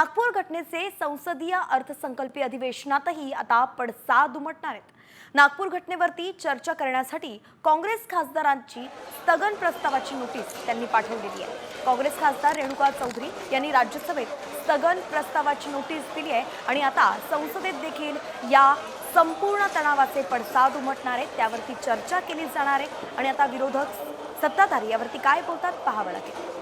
नागपूर घटनेचे संसदीय अर्थसंकल्पीय अधिवेशनातही आता पडसाद उमटणार आहेत. नागपूर घटनेवरती चर्चा करण्यासाठी काँग्रेस खासदारांची स्थगन प्रस्तावाची नोटीस त्यांनी पाठवलेली आहे. काँग्रेस खासदार रेणुका चौधरी यांनी राज्यसभेत स्थगन प्रस्तावाची नोटीस दिली आहे आणि आता संसदेत देखील या संपूर्ण तणावाचे पडसाद उमटणार आहेत. त्यावरती चर्चा केली जाणार आहे आणि आता विरोधक सत्ताधारी यावरती काय बोलतात पाहावं लागेल.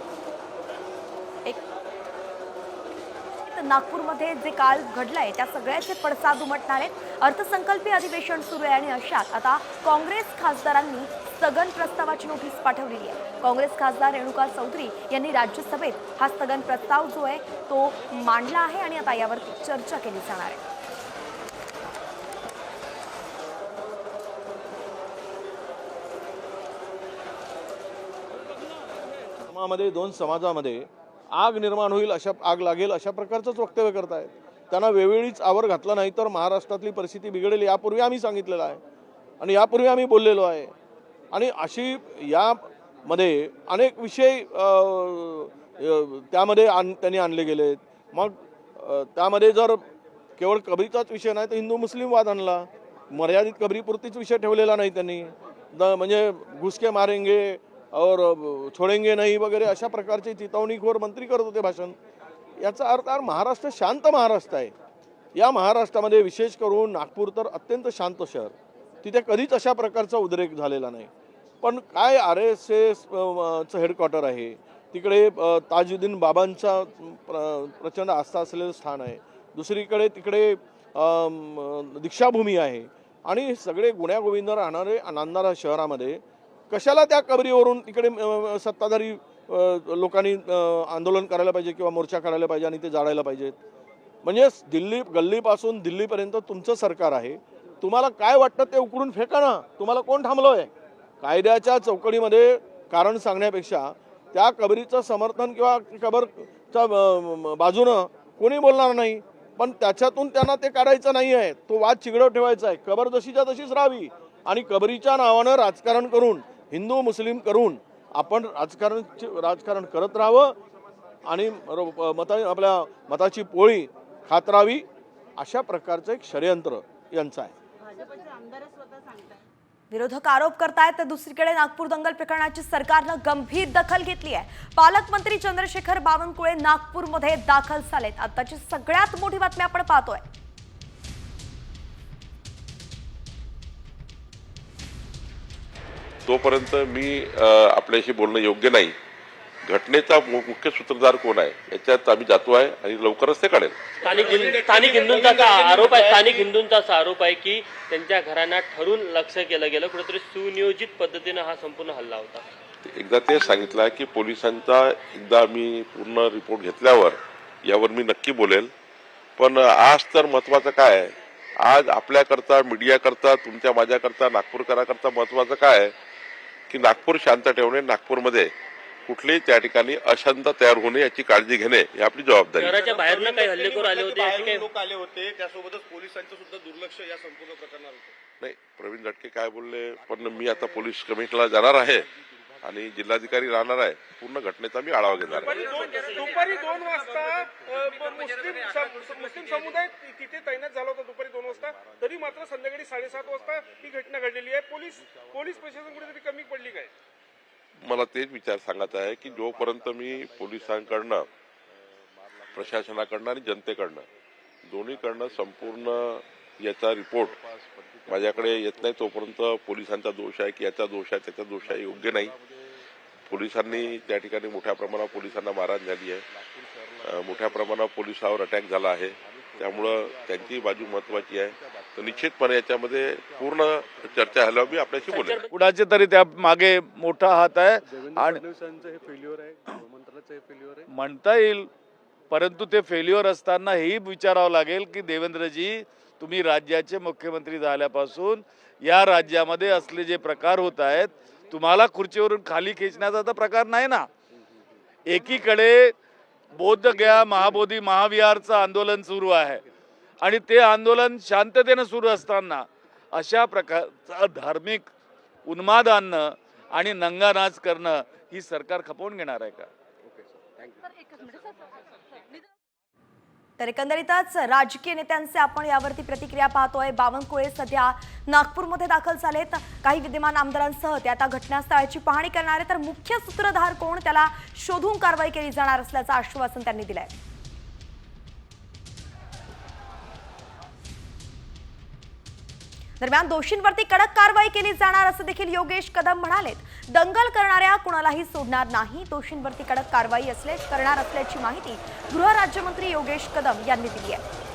नागपूरमध्ये जे काल आहे त्या सगळ्याचे पडसाद उमटणार आहेत. अर्थसंकल्पीय अधिवेशन सुरू आहे आणि अशात आता काँग्रेस खासदारांनी स्थगन प्रस्तावाची नोटीस पाठवलेली आहे. काँग्रेस खासदार रेणुका चौधरी यांनी राज्यसभेत हा स्थगन प्रस्ताव जो आहे तो मांडला आहे आणि आता यावरती चर्चा केली जाणार आहे. दोन समाजामध्ये आग निर्माण होईल अशा आग लागेल अशा प्रकारचंच वक्तव्य करतायत. त्यांना वेळोवेळीच आवर घातला नाही तर महाराष्ट्रातली परिस्थिती बिघडेल यापूर्वी आम्ही सांगितलेलं आहे. आणि यापूर्वी आम्ही बोललेलो आहे. आणि अशी यामध्ये अनेक विषय त्यामध्ये आण त्यांनी आणले गेलेत. मग त्यामध्ये जर केवळ कबरीचाच विषय नाही तर हिंदू मुस्लिम वाद आणला. मर्यादित कबरीपुरतीच विषय ठेवलेला नाही त्यांनी. द म्हणजे घुसके मारेंगे और छोडेंगे नाही वगैरे अशा प्रकारचे चितवणीखोर मंत्री करत होते भाषण। याचा अर्थ महाराष्ट्र शांत महाराष्ट्र आहे. या महाराष्ट्रामध्ये विशेष करून नागपूर तर अत्यंत शांत शहर. तिथे कधीच अशा प्रकारचा उद्रेक झालेला नाही. पण काय आर एस एसचं हेडक्वार्टर आहे तिकडे ताजुद्दीन बाबांचा प्र प्रचंड आस्था असलेलं स्थान आहे. दुसरीकडे तिकडे दीक्षाभूमी आहे. आणि सगळे गुण्यागोविंद राहणारे नांदारा शहरामध्ये कशाला त्या कबरीवरून इकडे सत्ताधारी लोकांनी आंदोलन करायला पाहिजे किंवा मोर्चा काढायला पाहिजे आणि ते जाळायला पाहिजेत? म्हणजे दिल्ली गल्लीपासून दिल्लीपर्यंत तुमचं सरकार आहे. तुम्हाला काय वाटतं ते उकडून फेका ना. तुम्हाला कोण थांबलोय? कायद्याच्या चौकडीमध्ये कारण सांगण्यापेक्षा त्या कबरीचं समर्थन किंवा कबरच्या बाजूनं कोणी बोलणार नाही. पण त्याच्यातून त्यांना ते काढायचं नाही आहे. तो वाद चिघडव ठेवायचा आहे. कबर जशीच्या तशीच राहावी. आणि कबरीच्या नावानं राजकारण करून हिंदू मुस्लिम करून आपण राजकारण राजकारण करत राहावं आणि मता आपल्या मताची पोळी खात राहावी अशा प्रकारचं एक षडयंत्र यांचं आहे. विरोधक आरोप करतायत तर दुसरीकडे नागपूर दंगल प्रकरणाची सरकारनं गंभीर दखल घेतली आहे. पालकमंत्री चंद्रशेखर बावनकुळे नागपूरमध्ये दाखल झालेत. आताची सगळ्यात मोठी बातमी आपण पाहतोय. तोपर्यंत मी आपल्याशी बोलणं योग्य नाही. घटनेचा मुख्य सूत्रधार कोण आहे याच्यात आम्ही जातो आहे आणि लवकरच ते काढेल. स्थानिक हिंद- स्थानिक हिंदूंचा आरोप आहे स्थानिक हिंदूंचा असा आरोप आहे की त्यांच्या घरांना ठरून लक्ष केलं गेलं कुठेतरी सुनियोजित पद्धतीनं हा संपूर्ण हल्ला होता. एकदा ते सांगितलं आहे की पोलिसांचा एकदा मी पूर्ण रिपोर्ट घेतल्यावर यावर मी नक्की बोलेल. पण आज तर महत्वाचं काय आहे? आज आपल्याकरता मीडियाकरता तुमच्या माझ्याकरता नागपूरकराकरता महत्वाचं काय आहे? की नागपूर शांत ठेवणे नागपूरमध्ये कुठलेही त्या ठिकाणी अशांत तयार होणे याची काळजी घेणे ही आपली जबाबदारी. आहे. शहराच्या बाहेरनं काही हल्लेखोर आले होते अशी बाहेरून काही लोक आले होते त्यासोबतच पोलिसांचं सुद्धा दुर्लक्ष या संपूर्ण प्रकरणावर होतं. नाही प्रवीण दटके काय बोलले? पण मी आता पोलीस कमिशनरला जाणार आहे. आणि जिल्हाधिकारी राहणार आहे. पूर्ण घटनेचा मी आढावा घेणार आहे. दुपारी दोन वाजता मुस्लिम मुस्लिम समुदाय तिथे तैनात झाला होता दुपारी दोन वाजता. तरी मात्र संध्याकाळी साडेसात वाजता ही घटना घडलेली आहे. पोलीस पोलीस प्रशासन कुठेतरी कमी पडली काय? मला तेच विचार सांगायचा आहे की जोपर्यंत मी पोलिसांकडनं प्रशासनाकडनं आणि जनतेकडनं दोन्हीकडनं संपूर्ण याचा रिपोर्ट माझ्याकडे येत नाही तोपर्यंत पोलिसांचा दोष आहे की याचा दोष आहे त्याचा दोष आहे योग्य नाही. पोलिसांनी त्या ठिकाणी मोठ्या प्रमाणात पोलिसांना मारहाण झाली आहे. मोठ्या प्रमाणात पोलिसावर अटॅक झाला आहे. त्यामुळं त्यांची बाजू महत्वाची आहे. तर निश्चितपणे याच्यामध्ये पूर्ण चर्चा झाल्यावर मी आपल्याशी बोलेन. कुणाचे तरी त्या मागे मोठा हात आहे आणि फडणवीसांचं हे फेल्युअर आहे गृहमंत्रालयाचं हे फेल्युअर आहे. म्हणता येईल परंतु ते फेल्युअर असताना हेही विचारावं लागेल की देवेंद्रजी तुम्ही राज्याचे मुख्यमंत्री झाल्यापासून या राज्यामध्ये असले जे प्रकार होत आहेत तुम्हाला खुर्चीवरून खाली खेचण्याचा तर प्रकार नाही ना. एकीकडे बोधगया महाबोधी महाविहारचं आंदोलन सुरू आहे आणि ते आंदोलन शांततेनं सुरू असताना अशा प्रकारचा धार्मिक उन्माद आणणं आणि नंगानाच करणं ही सरकार खपवून घेणार आहे का? तर एकंदरीतच राजकीय नेत्यांचे आपण यावरती प्रतिक्रिया पाहतोय. बावनकुळे सध्या नागपूरमध्ये दाखल झालेत. काही विद्यमान आमदारांसह ते आता घटनास्थळाची पाहणी करणार आहे तर मुख्य सूत्रधार कोण? त्याला शोधून कारवाई केली जाणार असल्याचं आश्वासन त्यांनी दिलंय. दरम्यान दोषींवरती कडक कारवाई केली जाणार असं देखील योगेश कदम म्हणालेत. दंगल करणाऱ्या कुणालाही सोडणार नाही दोषींवरती कडक कारवाई असले करणार असल्याची माहिती गृहराज्यमंत्री योगेश कदम यांनी दिली आहे.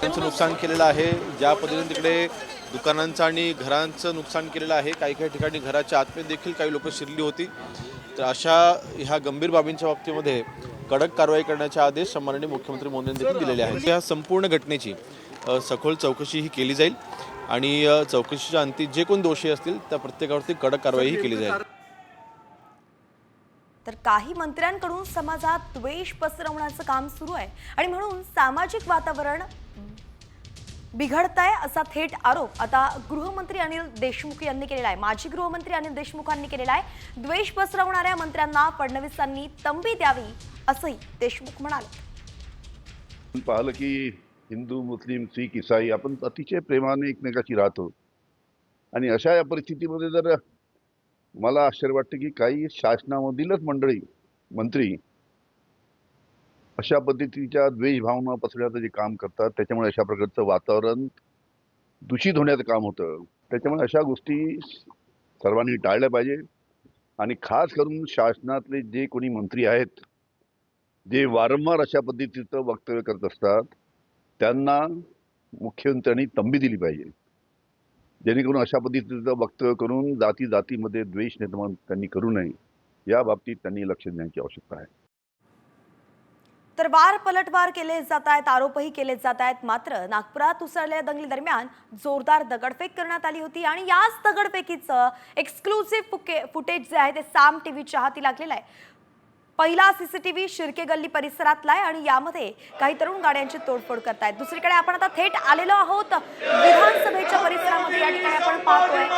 त्यांचं नुकसान केलेलं आहे ज्या पद्धतीने तिकडे दुकानांचं आणि घरांचं नुकसान केलेलं आहे काही काही ठिकाणी घराच्या आतमध्ये देखील काही लोक शिरली होती. तर अशा ह्या गंभीर बाबींच्या बाबतीमध्ये कडक कारवाई करण्याचे आदेश माननीय मुख्यमंत्री मोदींनी देखील दिलेले आहेत. या संपूर्ण घटनेची सखोल चौकशी ही केली जाईल आणि चौकशीच्या अंती जे कोण दोषी असतील त्या प्रत्येकावरती कडक कारवाईही केली जाईल. तर काही मंत्र्यांकडून समाजात द्वेष पसरवण्याचं काम सुरू आहे आणि म्हणून सामाजिक वातावरण बिघडत आहे असा थेट आरोप आता गृहमंत्री अनिल देशमुख यांनी केलेला आहे. माजी गृहमंत्री अनिल देशमुखांनी केलेला आहे. द्वेष पसरवणाऱ्या मंत्र्यांना फडणवीसांनी तंबी द्यावी असंही देशमुख म्हणाले. पाहिलं की हिंदू मुस्लिम शीख इसाई आपण अतिशय प्रेमाने एकमेकाशी राहतो. आणि अशा या परिस्थितीमध्ये जर मला आश्चर्य वाटतं की काही शासनामधीलच मंडळी मंत्री अशा पद्धतीच्या द्वेष भावना पसरण्याचं जे काम करतात त्याच्यामुळे अशा प्रकारचं वातावरण दूषित होण्याचं काम होतं. त्याच्यामुळे अशा गोष्टी सर्वांनी टाळल्या पाहिजे. आणि खास करून शासनातले जे कोणी मंत्री आहेत जे वारंवार अशा पद्धतीचं वक्तव्य करत असतात त्यांना मुख्यमंत्र्यांनी तंबी दिली पाहिजे. जेणेकरून अशा पद्धतीचं वक्तव्य करून जाती जातीमध्ये द्वेष निर्माण त्यांनी करू नये. या बाबतीत त्यांनी लक्ष देण्याची आवश्यकता आहे. तर वार पलटवार केले जात आहेत आरोपही केले जात आहेत मात्र नागपुरात उसळलेल्या दंगली दरम्यान जोरदार दगडफेक करण्यात आली होती आणि याच दगडफेकीचं फुके फुटेज जे आहे ते साम टीव्हीच्या हाती लागलेलं आहे. पहिला सीसीटीव्ही शिर्के गल्ली परिसरातला आहे आणि यामध्ये काही तरुण गाड्यांची तोडफोड करतायत. दुसरीकडे आपण आता थेट आलेलो आहोत. विधानसभेच्या परिसरामध्ये या ठिकाणी आपण पाहतोय.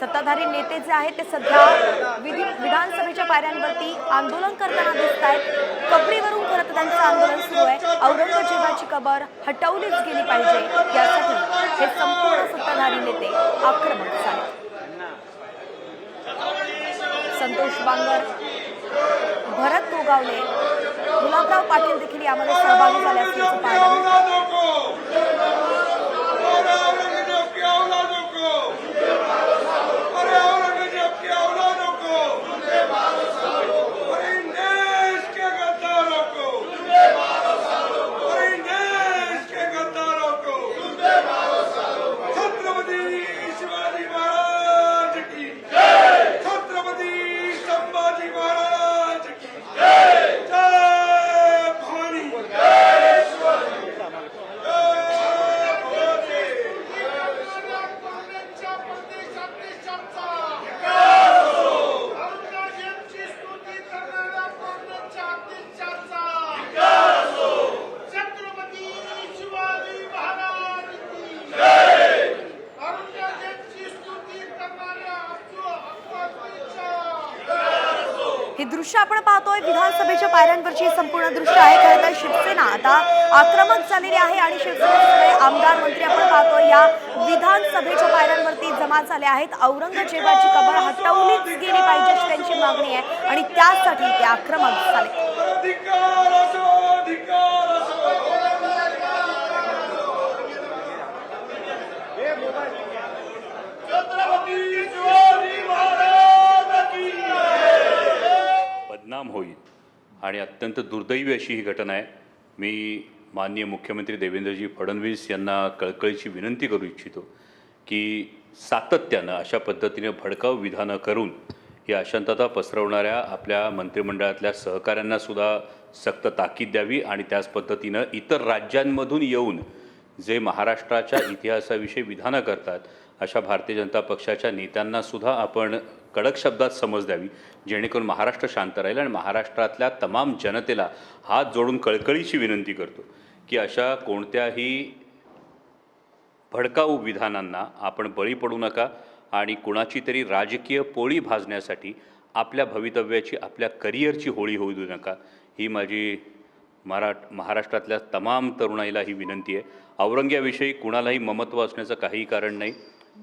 सत्ताधारी नेते जे आहेत ते सध्या विधी विधानसभेच्या पायऱ्यांवरती आंदोलन करताना दिसत आहेत. कबरीवरून खरं तर त्यांचं आंदोलन सुरू आहे. औरंगजेबाची कबर हटवलीच गेली पाहिजे. यासाठी हे संपूर्ण सत्ताधारी नेते आक्रमक झाले. संतोष बांगर भरत गोगावले गुलाबराव पाटील देखील यामध्ये सहभागी झाले असल्याचं पाहायला मिळतं. छत्रपती शिवाजी महाराज की छत्रपती संभाजी महाराज की जय भवानी जय शिवाजी जय भवानी छत्रपती शिवाजी महाराज की औरंगजेबची स्तुती करणाऱ्या अब्दुल हक्काचा हे दृश्य आपण पाहतोय. विधानसभेच्या पायऱ्यांवरची संपूर्ण दृश्य आहे. खरं तर शिवसेना आता आक्रमक झालेली आहे आणि शिवसेनेचे आमदार मंत्री आपण पाहतोय या विधानसभेच्या पायऱ्यांवरती जमा झाले आहेत. औरंगजेबाची कबर हटवलीच गेली पाहिजे अशी त्यांची मागणी आहे आणि त्यासाठी ते आक्रमक झाले अधिकार असो अधिकार असो छत्रपती शिवाजी महाराज की बदनाम होईल आणि अत्यंत दुर्दैवी अशी ही घटना आहे. मी माननीय मुख्यमंत्री देवेंद्रजी फडणवीस यांना कळकळीची विनंती करू इच्छितो की सातत्यानं अशा पद्धतीने भडकाव विधानं करून ही अशांतता पसरवणाऱ्या आपल्या मंत्रिमंडळातल्या सहकाऱ्यांनासुद्धा सक्त ताकीद द्यावी आणि त्याच पद्धतीनं इतर राज्यांमधून येऊन जे महाराष्ट्राच्या इतिहासाविषयी विधानं करतात अशा भारतीय जनता पक्षाच्या नेत्यांनासुद्धा आपण कडक शब्दात समज द्यावी. जेणेकरून महाराष्ट्र शांत राहील आणि महाराष्ट्रातल्या तमाम जनतेला हात जोडून कळकळीची विनंती करतो की अशा कोणत्याही भडकाऊ विधानांना आपण बळी पडू नका आणि कुणाची तरी राजकीय पोळी भाजण्यासाठी आपल्या भवितव्याची आपल्या करिअरची होळी होऊ देऊ नका. ही माझी मरा महाराष्ट्रातल्या तमाम तरुणाईला ही विनंती आहे. औरंग्याविषयी कुणालाही ममत्व असण्याचं काही कारण नाही.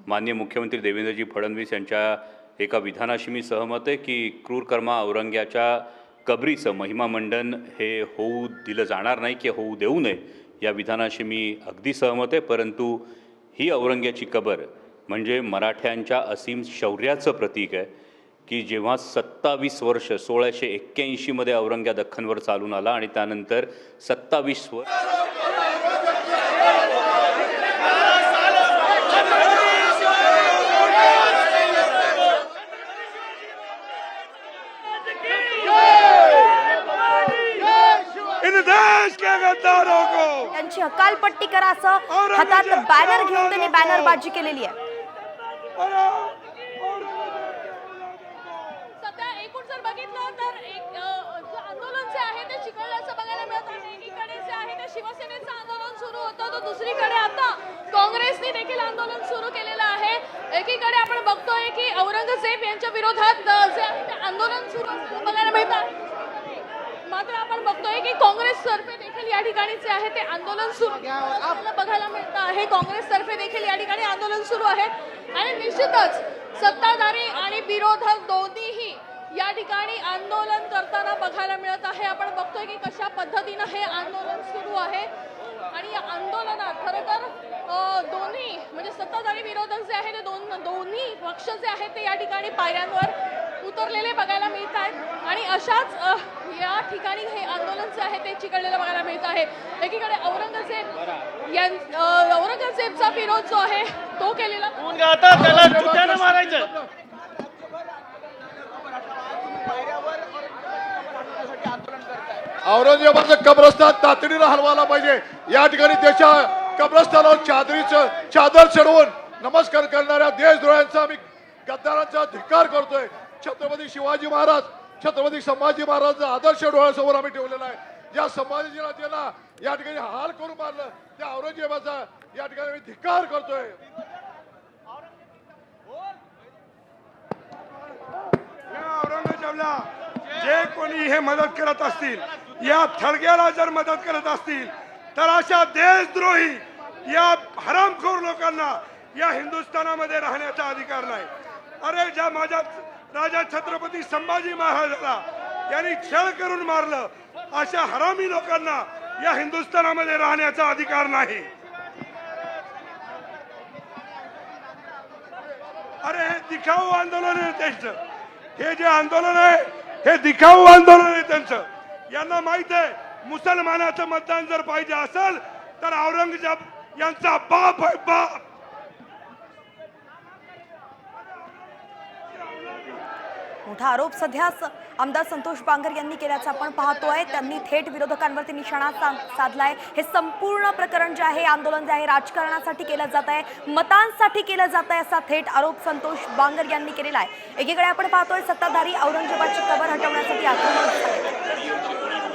मान्य मुख्यमंत्री देवेंद्रजी फडणवीस यांच्या एका विधानाशी मी सहमत आहे की क्रूरकर्मा औरंग्याच्या कबरीचं महिमा मंडन हे होऊ दिलं जाणार नाही की होऊ देऊ नये या विधानाशी मी अगदी सहमत आहे. परंतु ही औरंग्याची कबर म्हणजे मराठ्यांच्या असीम शौर्याचं प्रतीक आहे की जेव्हा सत्तावीस वर्ष सोळाशे एक्क्याऐंशीमध्ये औरंग्या दख्खनवर चालून आला आणि त्यानंतर सत्तावीस वर्ष देश के गद्दारों को। त्यांची हकालपट्टी करा असं हातात बॅनर घेऊन त्यांनी बॅनरबाजी केलेली आहे. सध्या एकूण जर बघितलं तर एक अ, जे आंदोलन जे आहे ते चिघळल्याचं बघायला मिळत आहे. एकीकडे जे आहे ते शिवसेनेचं आंदोलन सुरू होतं तर दुसरीकडे आता काँग्रेसने देखील आंदोलन सुरू केलेलं आहे. एकीकडे आपण बघतोय की औरंगजेब यांच्या विरोधात अ, जे आहे ते आंदोलन सुरू बघायला मिळत आहे. मात्र आपण बघतोय की काँग्रेस तर्फे देखील या ठिकाणी जे आहे ते आंदोलन सुरू आपल्याला बघायला मिळतं आहे. काँग्रेस तर्फे देखील या ठिकाणी आंदोलन सुरू आहे. आणि निश्चितच सत्ताधारी आणि विरोधक दोन्हीही या ठिकाणी आंदोलन करताना बघायला मिळत आहे. आपण बघतोय की कशा पद्धतीनं हे आंदोलन सुरू आहे. आणि या आंदोलनात खरं तर दोन्ही म्हणजे सत्ताधारी विरोधक जे आहे ते दोन दोन्ही पक्ष जे आहेत ते या ठिकाणी पायऱ्यांवर उतरलेले बघायला मिळत आहेत. आणि अशाच या ठिकाणी हे आंदोलन जे आहे ते चिघळलेलं बघायला मिळत आहे. एकीकडे औरंगजेब यां औरंगजेबचा विरोध जो आहे तो केलेला औरंगजेबाचं कब्रस्तान तातडीनं हलवायला पाहिजे. या ठिकाणी त्याच्या कब्रस्तानावर चादरीचं चादर चढवून नमस्कार करणाऱ्या देशद्रोह्यांचा आम्ही गद्दारांचा धिक्कार करतोय. छत्रपती शिवाजी महाराज छत्रपती संभाजी महाराजांचा आदर्श डोळ्यासमोर आम्ही ठेवलेला आहे. ज्या संभाजी राजेला या ठिकाणी हाल करून मारलं त्या औरंगजेबाचा या ठिकाणी आम्ही धिक्कार करतोय. या औरंगजेबला जे कोणी हे मदत करत असतील या थडग्याला जर मदत करत असतील तर अशा देशद्रोही या हरामखोर लोकांना या हिंदुस्थानामध्ये राहण्याचा अधिकार नाही. अरे ज्या माझ्या राजा छत्रपती संभाजी महाराजाला यांनी छळ करून मारलं. अशा हरामी लोकांना या हिंदुस्थानामध्ये राहण्याचा अधिकार नाही. अरे हे दिखाऊ आंदोलन आहे त्यांचं. हे जे आंदोलन आहे हे दिखाऊ आंदोलन आहे त्यांचं. यांना माहीत आहे मुसलमानाचं मतदान जर पाहिजे असेल तर औरंगजेब यांचा बाप आहे बाप. मोठा आरोप सध्या स- आमदार संतोष बांगर यांनी केल्याचं आपण पाहतोय त्यांनी थेट विरोधकांवरती निशाणा सा- साधलाय. हे संपूर्ण प्रकरण जे आहे आंदोलन जे आहे राजकारणासाठी केलं जात आहे मतांसाठी केलं जात आहे असा थेट आरोप संतोष बांगर यांनी केलेला आहे. एकीकडे आपण पाहतोय सत्ताधारी औरंगजेबाची कबर हटवण्यासाठी आक्रमण झालंय.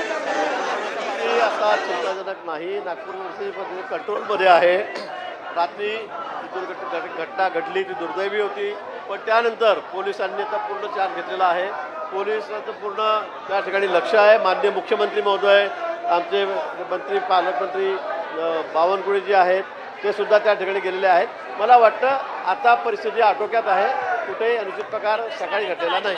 ही आता चिंताजनक नाही. नागपूर कंट्रोलमध्ये आहे. रात्री दुर्घट घटना घडली ती दुर्दैवी होती. पण त्यानंतर पोलिसांनी आता पूर्ण चार्ज घेतलेला आहे. पोलिसांचं पूर्ण त्या ठिकाणी लक्ष आहे. माननीय मुख्यमंत्री महोदय आमचे मंत्री पालकमंत्री बावनकुळे जे आहेत ते सुद्धा त्या ठिकाणी गेलेले आहेत. मला वाटतं आता परिस्थिती आटोक्यात आहे. कुठेही अनुचित प्रकार सकाळी घडलेला नाही.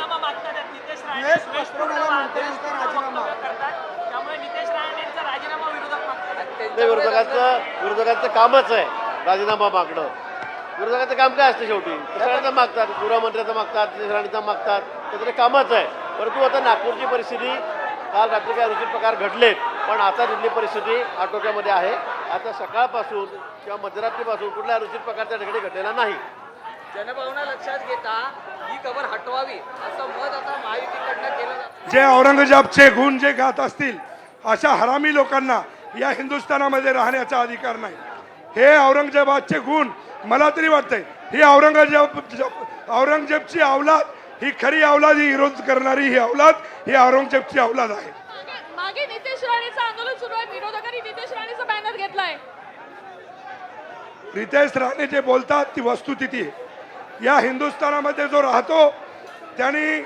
ते विरोधकांचं विरोधकांचं कामच आहे राजीनामा मागणं. विरोधकांचं काम काय असतं शेवटी? दुसऱ्यांचं मागतात गृहमंत्र्याचं मागतात दुसऱ्यांचं मागतात त्याचं ते कामच आहे. परंतु आता नागपूरची परिस्थिती काल रात्री काही अनुचित प्रकार घडलेत पण आता तिथली परिस्थिती आटोक्यामध्ये आहे. आता सकाळपासून किंवा मध्यरात्रीपासून कुठल्या अनुचित प्रकार त्या ठिकाणी घडलेला नाही. जनभावना लक्षात घेता ही खबर हटवावी असं मत आता महायुतीकडनं केलं जातं जे औरंगजेबचे गुण जे गात असतील अशा हरामी लोकांना या हिंदुस्थानामध्ये राहण्याचा अधिकार नाही. हे औरंगजेबाचे गुण मला तरी वाटतंय. ही औरंगजेब जब- औरंगजेबची अवलाद ही खरी अवलाद ही विरोध करणारी ही अवलाद ही औरंगजेबची अवलाद आहे. मागे- नितेश राणेचं आंदोलन सुरू आहे. विरोधकांनी नितेश राणेचा बॅनर घेतलाय. रितेश राणे जे बोलतात ती वस्तुस्थिती आहे. या हिंदुस्थानामध्ये जो राहतो त्यांनी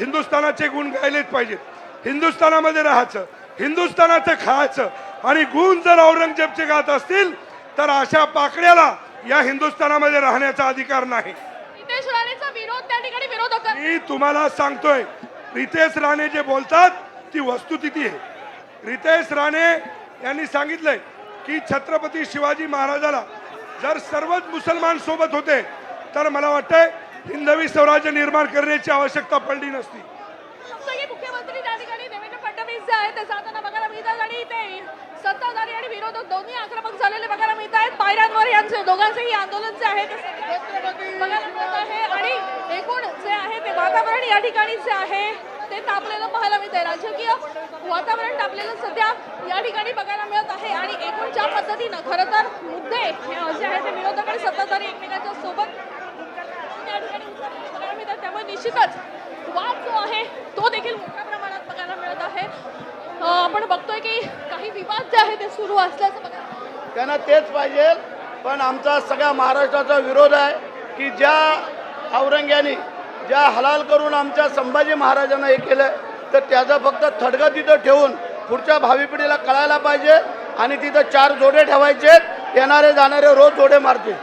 हिंदुस्थानाचे गुण गायलेच पाहिजेत. हिंदुस्थानामध्ये राहायचं हिंदुस्थानाचं खायचं आणि गुण जर औरंगजेबचे गात असतील तर अशा पाकड्याला या हिंदुस्थानामध्ये राहण्याचा अधिकार नाही. मी तुम्हाला सांगतोय रितेश राणे जे बोलतात ती वस्तुस्थिती आहे. रितेश राणे यांनी सांगितलंय की छत्रपती शिवाजी महाराजाला जर सर्वच मुसलमान सोबत होते तर मला वाटतंय हिंदवी स्वराज्य निर्माण करण्याची आवश्यकता पडली नसती सगळे मुख्यमंत्री त्या ठिकाणी देवेंद्र आहेत ते जाताना बघायला मिळतात आणि इथे सत्ताधारी आणि विरोधक दोन्ही आक्रमक झालेले बघायला मिळत आहेत. पायऱ्यांवर यांचे दोघांचेही आंदोलन जे आहे ते बघायला मिळत आहे. आणि एकूण जे आहे ते वातावरण या ठिकाणी जे आहे ते तापलेलं पाहायला मिळत आहे. राजकीय वातावरण तापलेलं सध्या या ठिकाणी बघायला मिळत आहे. आणि एकूण ज्या पद्धतीनं खरं तर मुद्दे हे जे आहे ते विरोधक आणि सत्ताधारी एकमेकांच्या सोबत या ठिकाणी बघायला त्यामुळे निश्चितच वाद जो आहे तो देखील मोठ्या प्रमाणात बघायला मिळत आहे अं, आपण बघतोय की काही विवाद जे आहे ते सुरू असल्याचं त्यांना तेच पाहिजे पण आमचा सगळ्या महाराष्ट्राचा विरोध आहे की ज्या औरंग्यानी ज्या हलाल करून आमच्या संभाजी महाराजांना हे केलं तर त्याचं फक्त थडगं तिथं ठेवून पुढच्या भावी पिढीला कळायला पाहिजे आणि तिथं चार जोडे ठेवायचे येणारे जाणारे रोज जोडे मारतील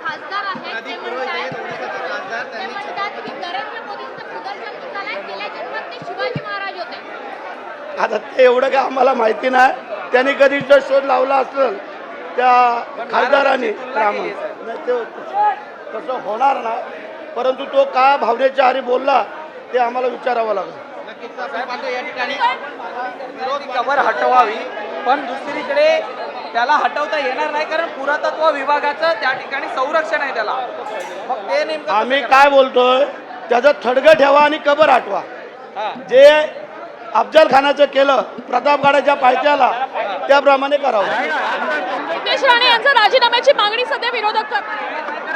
खासदार आहेत ते म्हणतात ते म्हणतात की नरेंद्र मोदींचं प्रदर्शन झालंय गेल्या जन्मात ते शिवाजी महाराज होते आता ते एवढं काय आम्हाला माहिती नाही. त्यांनी कधी जर शोध लावला असेल त्या खासदारांनी तर आम्हाला- नाही, ते तसं होणार नाही परंतु तो का भावनेच्या आरी बोलला ते आम्हाला विचारावं लागेल. या ठिकाणी विरोधी खबर हटवावी पण दुसरीकडे त्याला हटवता येणार नाही कारण पुरातत्व विभागाचं त्या ठिकाणी संरक्षण आहे त्याला. मग ते नेमकं आम्ही काय बोलतोय त्याचं थडगं ठेवा आणि कबर आठवा जे अफजल खानाचं केलं प्रतापगडाच्या पायथ्याला त्याप्रमाणे करावं. नितेश राणे यांचा राजीनाम्याची मागणी सध्या विरोधक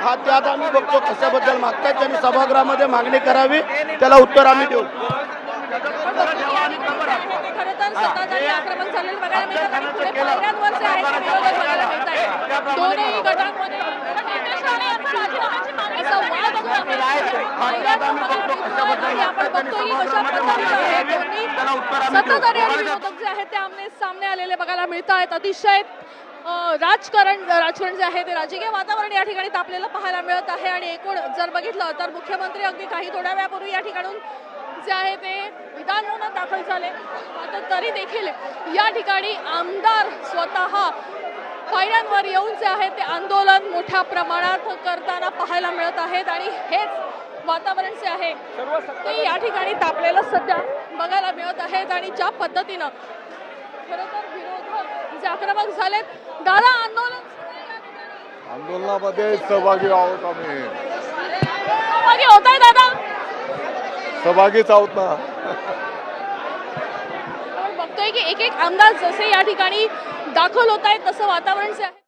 हा त्यात आम्ही बघतो कशाबद्दल मागतात त्यांनी सभागृहामध्ये मागणी करावी त्याला उत्तर आम्ही देऊ. दोन्ही गटांमध्ये आणि आपण आणि विरोधक जे आहेत ते आमने सामने आलेले बघायला मिळत आहेत अतिशय राजकारण राजकारण जे आहे ते राजकीय वातावरण या ठिकाणी तापलेलं पाहायला मिळत आहे आणि एकूण जर बघितलं तर मुख्यमंत्री अगदी काही थोड्या वेळापूर्वी या ठिकाणून जे आहे ते विधानभवनात दाखल झाले आता तरी देखील या ठिकाणी आमदार स्वतः पायऱ्यांवर येऊन जे आहे ते आंदोलन मोठ्या प्रमाणात करताना पाहायला मिळत आहेत आणि हेच वातावरण जे आहे ते या ठिकाणी तापलेलं सध्या बघायला मिळत आहेत आणि ज्या पद्धतीनं खरं तर विरोधक जे आक्रमक झालेत दादा आंदोलन आंदोलनामध्ये सहभागी आहोत आम्ही. मागे होत आहे दादा? सहभागीच आहोत ना. बघतोय की एक एक आमदार जसे या ठिकाणी दाखल होत आहेत तसं वातावरण जे आहे.